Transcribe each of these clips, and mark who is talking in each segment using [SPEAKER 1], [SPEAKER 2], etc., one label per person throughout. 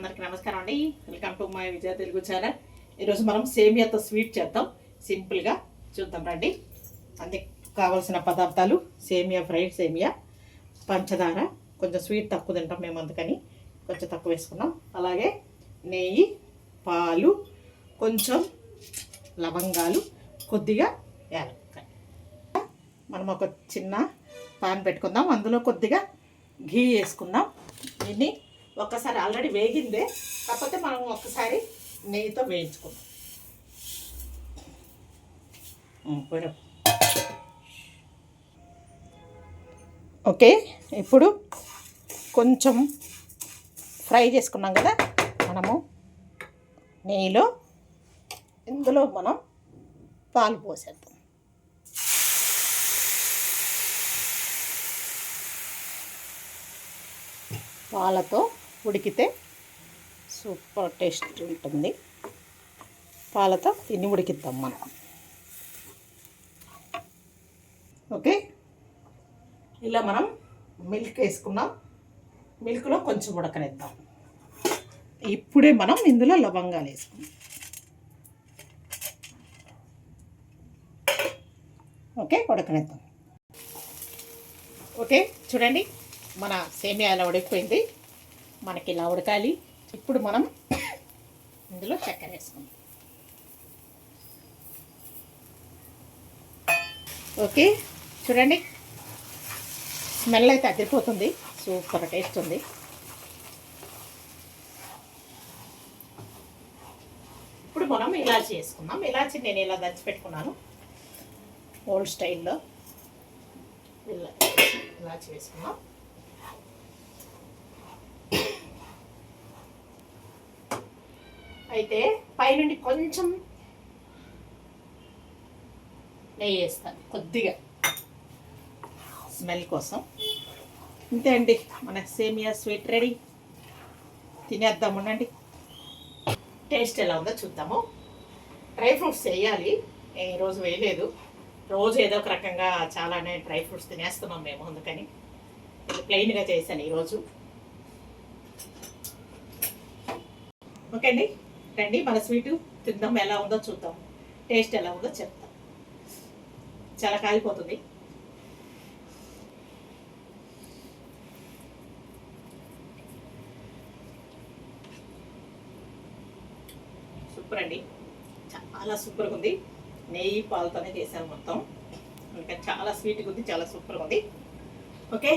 [SPEAKER 1] అందరికీ నమస్కారం అండి. Welcome to my Vijaya Telugu channel. ఈరోజు మనం సేమియాతో స్వీట్ చేద్దాం. సింపుల్గా చూద్దాం రండి. అందుకు కావాల్సిన పదార్థాలు సేమియా ఫ్రైడ్ సేమియా పంచదార. కొంచెం స్వీట్ తక్కువ తింటాం మేము అందుకని కొంచెం తక్కువ వేసుకున్నాం. అలాగే నెయ్యి పాలు కొంచెం లవంగాలు కొద్దిగా యాలక్కాయ. మనం ఒక చిన్న పాన్ పెట్టుకుందాం. అందులో కొద్దిగా ఘీ వేసుకుందాం. దీన్ని ఒక్కసారి ఆల్రెడీ వేగిందే. కాకపోతే మనం ఒక్కసారి నెయ్యితో వేయించుకుందాం. ఓకే ఇప్పుడు కొంచెం ఫ్రై చేసుకున్నాం కదా మనము నెయ్యిలో. ఇందులో మనం పాలు పోసేద్దాం. పాలతో ఉడికితే సూపర్ టేస్ట్ ఉంటుంది. పాలతో దీన్ని ఉడికిద్దాం మనం. ఓకే? ఇలా మనం మిల్క్ వేసుకున్నాం. మిల్క్లో కొంచెం ఉడకనిద్దాం. ఇప్పుడే మనం ఇందులో లవంగాలు వేసుకుందాం. ఓకే? ఉడకనిద్దాం. ఓకే? చూడండి మన సేమియా ఇలా ఉడికిపోయింది. మనకి ఇలా ఉడకాలి. ఇప్పుడు మనం ఇందులో చక్కెర వేసుకుందాం. ఓకే చూడండి. స్మెల్ అయితే అదిరిపోతుంది. సూపర్ టేస్ట్ ఉంది. ఇప్పుడు మనం ఇలాచి వేసుకుందాం. ఇలాచి నేను ఇలా దంచి పెట్టుకున్నాను. ఓల్డ్ స్టైల్లో ఇలా ఇలాచి వేసుకున్నాం అయితే పైనుండి కొంచెం నెయ్యి వేస్తాను కొద్దిగా. స్మెల్ కోసం. ఇంతే అండి మన సేమియా స్వీట్ రెడీ. తినేద్దాం ఉండండి. టేస్ట్ ఎలా ఉందో చూద్దాము. డ్రై ఫ్రూట్స్ వేయాలి. ఈరోజు వేయలేదు. రోజు ఏదో ఒక రకంగా చాలానే డ్రై ఫ్రూట్స్ తినేస్తున్నాం మేము అందుకని ప్లెయిన్గా చేశాను ఈరోజు ఓకే అండి? రండి మన స్వీటు తిందాం ఎలా ఉందో చూద్దాం. టేస్ట్ ఎలా ఉందో చెప్తాం. చాలా కాలిపోతుంది. సూపర్ అండి. చాలా సూపర్గా ఉంది. నెయ్యి పాలతోనే చేశాను మొత్తం. ఇంకా చాలా స్వీట్గా ఉంది చాలా సూపర్గా ఉంది. ఓకే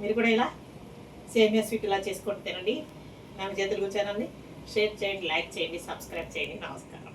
[SPEAKER 1] మీరు కూడా ఇలా సేమియా స్వీట్ ఇలా చేసుకొని తినండి. నా చేతులు కూర్చానండి షేర్ చేయండి లైక్ చేయండి సబ్స్క్రైబ్ చేయండి. నమస్కారం.